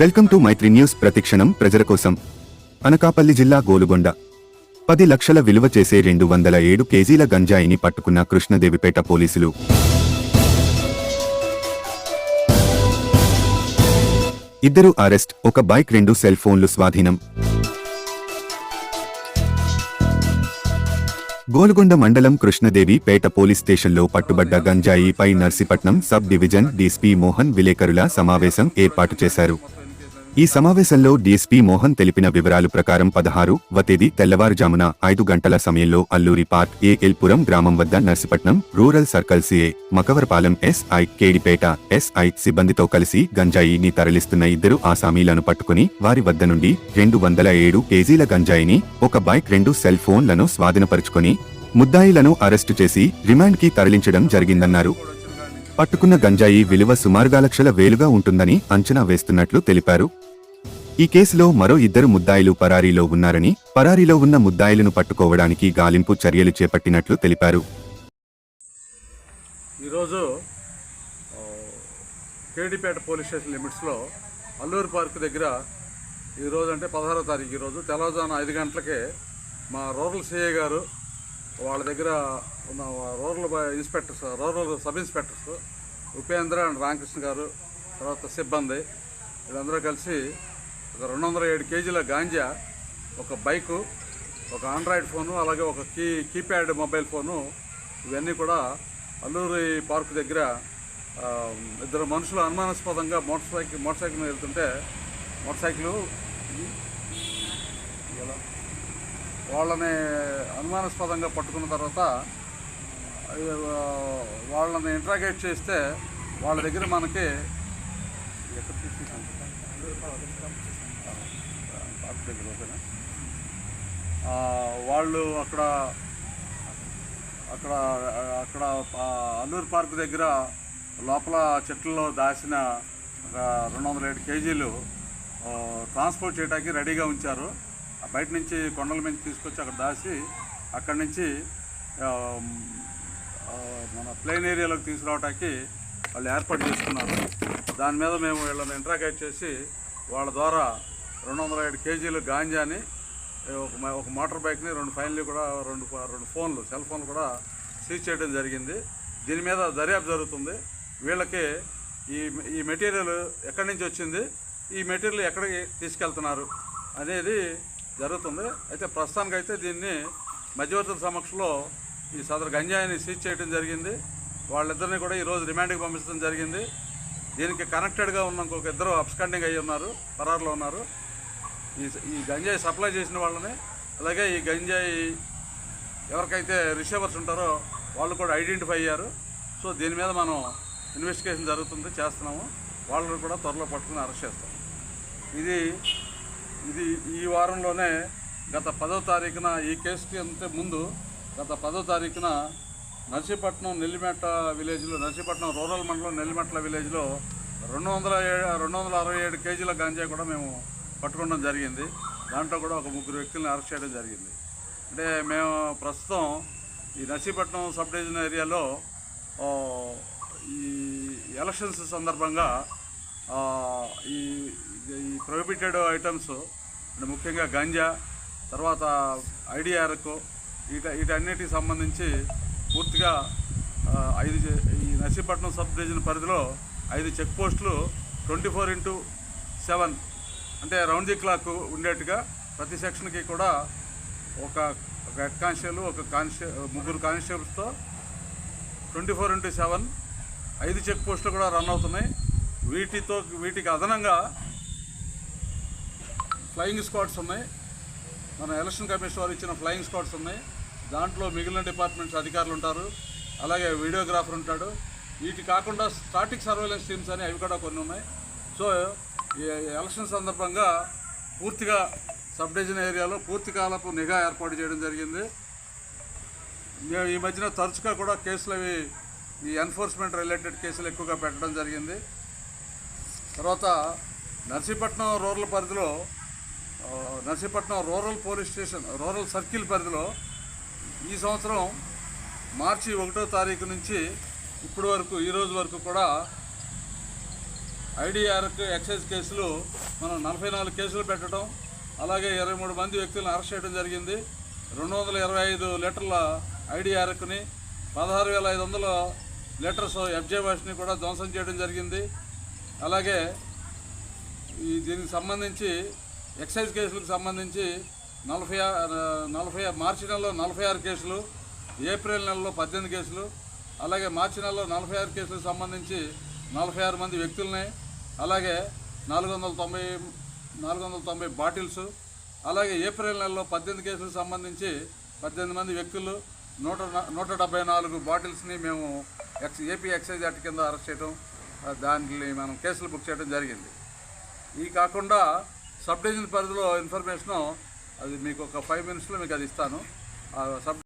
Welcome to Mythri news ప్రతిక్షణం ప్రజల కోసం. అనకాపల్లి జిల్లా గోలుగొండ. పది లక్షల విలువ చేసే రెండు వందల ఏడు కేజీల గంజాయిని పట్టుకున్న కృష్ణదేవిపేట పోలీసులు. ఇద్దరు అరెస్ట్ ఒక బైక్ రెండు సెల్ ఫోన్లు స్వాధీనం. గోలుగొండ మండలం కృష్ణదేవి పేట పోలీస్ స్టేషన్లో పట్టుబడ్డ గంజాయిపై Narsipatnam sub division DSP Mohan విలేకరుల సమావేశం ఏర్పాటు చేశారు. ఈ సమావేశంలో డీఎస్పీ మోహన్ తెలిపిన వివరాలు ప్రకారం పదహారు వ తేదీ తెల్లవారుజామున ఐదు గంటల సమయంలో అల్లూరి పార్క్ ఏఎల్పురం గ్రామం వద్ద Narsipatnam rural circle CI Makavarapalem SI Kedipet SI సిబ్బందితో కలిసి గంజాయిని తరలిస్తున్న ఇద్దరు ఆసామీలను పట్టుకుని వారి వద్ద నుండి రెండు వందల ఏడు కేజీల గంజాయిని ఒక బైక్ రెండు సెల్ ఫోన్లను స్వాధీనపరుచుకొని ముద్దాయిలను అరెస్టు చేసి రిమాండ్కి తరలించడం జరిగిందన్నారు. పట్టుకున్న గంజాయి విలువ సుమారుగా లక్షల వేలుగా ఉంటుందని అంచనా వేస్తున్నట్లు తెలిపారు. ఈ కేసులో మరో ఇద్దరు ముద్దాయిలు పరారీలో ఉన్నారని పరారీలో ఉన్న ముద్దాయిలను పట్టుకోవడానికి గాలింపు చర్యలు చేపట్టినట్లు తెలిపారు. ఈరోజు కేడిపేట పోలీస్ స్టేషన్ లిమిట్స్లో అల్లూరు పార్క్ దగ్గర ఈరోజు అంటే పదహారో తారీఖు ఈరోజు తెల్లవారుజామున ఐదు గంటలకే మా రూరల్ సిఐ గారు వాళ్ళ దగ్గర ఉన్న rural inspectors rural sub inspectors Upendra and Ramakrishna గారు తర్వాత సిబ్బంది వీళ్ళందరూ కలిసి ఒక రెండు వందల ఏడు కేజీల గాంజా ఒక బైకు ఒక ఆండ్రాయిడ్ ఫోను అలాగే ఒక కీ కీప్యాడ్ మొబైల్ ఫోను ఇవన్నీ కూడా అల్లూరి పార్క్ దగ్గర ఇద్దరు మనుషులు అనుమానాస్పదంగా మోటార్ సైకిల్ మోటార్ సైకిల్ వెళ్తుంటే మోటార్ సైకిల్ వాళ్ళని అనుమానాస్పదంగా పట్టుకున్న తర్వాత వాళ్ళని ఇంట్రాగేట్ చేస్తే వాళ్ళ దగ్గర మనకి పార్క్ దగ్గర వాళ్ళు అక్కడ అక్కడ అక్కడ అల్లూరు పార్క్ దగ్గర లోపల చెట్లలో దాచిన రెండు వందల ఏడు కేజీలు ట్రాన్స్పోర్ట్ చేయడానికి రెడీగా ఉంచారు. బయట నుంచి కొండల మీద తీసుకొచ్చి అక్కడ దాసి అక్కడి నుంచి మన ప్లెయిన్ ఏరియాలోకి తీసుకురావడానికి వాళ్ళు ఏర్పాటు చేసుకున్నారు. దాని మీద మేము వీళ్ళని ఇంట్రాగేట్ చేసి వాళ్ళ ద్వారా రెండు వందల ఏడు కేజీలు గాంజాని ఒక ఒక మోటార్ బైక్ని రెండు ఫైన్లు కూడా రెండు రెండు ఫోన్లు సెల్ ఫోన్లు కూడా సీజ్ చేయడం జరిగింది. దీని మీద దర్యాప్తు జరుగుతుంది. వీళ్ళకి ఈ ఈ మెటీరియల్ ఎక్కడి నుంచి వచ్చింది ఈ మెటీరియల్ ఎక్కడికి తీసుకెళ్తున్నారు అనేది జరుగుతుంది. అయితే ప్రస్తుతానికైతే దీన్ని మధ్యవర్తుల సమక్షంలో ఈ సదరు గంజాయిని సీజ్ చేయడం జరిగింది. వాళ్ళిద్దరిని కూడా ఈరోజు రిమాండ్కి పంపించడం జరిగింది. దీనికి కనెక్టెడ్గా ఉన్న ఇంకొక ఇద్దరు అబ్స్కండింగ్ అయ్యి ఉన్నారు పరారులో ఉన్నారు. ఈ ఈ గంజాయి సప్లై చేసిన వాళ్ళని అలాగే ఈ గంజాయి ఎవరికైతే రిసీవర్స్ ఉంటారో వాళ్ళు కూడా ఐడెంటిఫై అయ్యారు. సో దీని మీద మనం ఇన్వెస్టిగేషన్ జరుగుతుంది చేస్తున్నాము. వాళ్ళని కూడా త్వరలో పట్టుకుని అరెస్ట్ చేస్తాం. ఇది ఇది ఈ వారంలోనే గత పదో తారీఖున ఈ కేసుకి అంతే ముందు గత పదో తారీఖున నర్సీపట్నం నెల్లిమెట్ట విలేజ్లో నర్సీపట్నం రూరల్ మండలం నెల్లిమెట్ల విలేజ్లో రెండు వందల ఏ- రెండు వందల అరవై ఏడు కేజీల గాంజా కూడా మేము పట్టుకోవడం జరిగింది. దాంట్లో కూడా ఒక ముగ్గురు వ్యక్తులను అరెస్ట్ చేయడం జరిగింది. అంటే మేము ప్రస్తుతం ఈ నర్సీపట్నం సబ్ డివిజన్ ఏరియాలో ఈ ఎలక్షన్స్ సందర్భంగా ఈ ఈ ప్రొహిబిటెడ్ ఐటమ్స్ అంటే ముఖ్యంగా గంజా తర్వాత ఐడిఆర్కు వీట వీటన్నిటికి సంబంధించి పూర్తిగా ఐదు ఈ నర్సీపట్నం సబ్ డివిజన్ పరిధిలో ఐదు చెక్ పోస్టులు ట్వంటీ ఫోర్ ఇంటూ సెవెన్ అంటే రౌండ్ ది క్లాక్ ఉండేట్టుగా ప్రతి సెక్షన్కి కూడా ఒక ఒక హెడ్ కానిస్టేబుల్ ఒక కానిస్టే ముగ్గురు కానిస్టేబుల్స్తో ట్వంటీ ఫోర్ ఇంటూ సెవెన్ ఐదు చెక్ పోస్టులు కూడా రన్ అవుతున్నాయి. వీటితో వీటికి అదనంగా ఫ్లయింగ్ స్క్వాడ్స్ ఉన్నాయి. మన ఎలక్షన్ కమిషన్ వారు ఇచ్చిన ఫ్లయింగ్ స్క్వాడ్స్ ఉన్నాయి. దాంట్లో మిగిలిన డిపార్ట్మెంట్స్ అధికారులు ఉంటారు. అలాగే వీడియోగ్రాఫర్ ఉంటాడు. వీటి కాకుండా స్టాటిక్ సర్వేలెన్స్ టీమ్స్ అని అవి కూడా కొన్ని ఉన్నాయి. సో ఈ ఎలక్షన్ సందర్భంగా పూర్తిగా సబ్ డివిజన్ ఏరియాలో పూర్తి కాలపు నిఘా ఏర్పాటు చేయడం జరిగింది. మేము ఈ మధ్యన తరచుగా కూడా కేసులు అవి ఈ ఎన్ఫోర్స్మెంట్ రిలేటెడ్ కేసులు ఎక్కువగా పెట్టడం జరిగింది. తర్వాత నర్సీపట్నం రూరల్ పరిధిలో Narsipatnam rural police station rural circle పరిధిలో ఈ సంవత్సరం మార్చి ఒకటో తారీఖు నుంచి ఇప్పటి వరకు ఈ రోజు వరకు కూడా ఐడిఆర్కి ఎక్సైజ్ కేసులు మనం నలభై నాలుగు కేసులు పెట్టడం అలాగే ఇరవై మూడు మంది వ్యక్తులను అరెస్ట్ చేయడం జరిగింది. రెండు వందల ఇరవై ఐదు లీటర్ల ఐడిఆర్కుని పదహారు వేల ఐదు వందల లీటర్స్ ఎఫ్జే వాష్ని కూడా ధ్వంసం చేయడం జరిగింది. అలాగే ఈ దీనికి సంబంధించి ఎక్సైజ్ కేసులకు సంబంధించి నలభై ఆ- నలభై మార్చి నెలలో నలభై ఆరు కేసులు ఏప్రిల్ నెలలో పద్దెనిమిది కేసులు అలాగే మార్చి నెలలో నలభై ఆరు కేసులకు సంబంధించి నలభై ఆరు మంది వ్యక్తులని అలాగే నాలుగు వందల తొంభై నాలుగు వందల తొంభై బాటిల్స్ అలాగే ఏప్రిల్ నెలలో పద్దెనిమిది కేసులకు సంబంధించి పద్దెనిమిది మంది వ్యక్తులు నూట నూట డెబ్బై నాలుగు బాటిల్స్ని మేము ఎక్స్ ఏపీ ఎక్సైజ్ యాక్ట్ కింద అరెస్ట్ చేయడం ఆ, దాంట్లో మనం కేసులు బుక్ చేయడం జరిగింది. ఈ కాకుండా సబ్ డివిజన్ పరిధిలో ఇన్ఫర్మేషను అది మీకు ఒక ఫైవ్ మినిట్స్లో మీకు అది ఇస్తాను. సబ్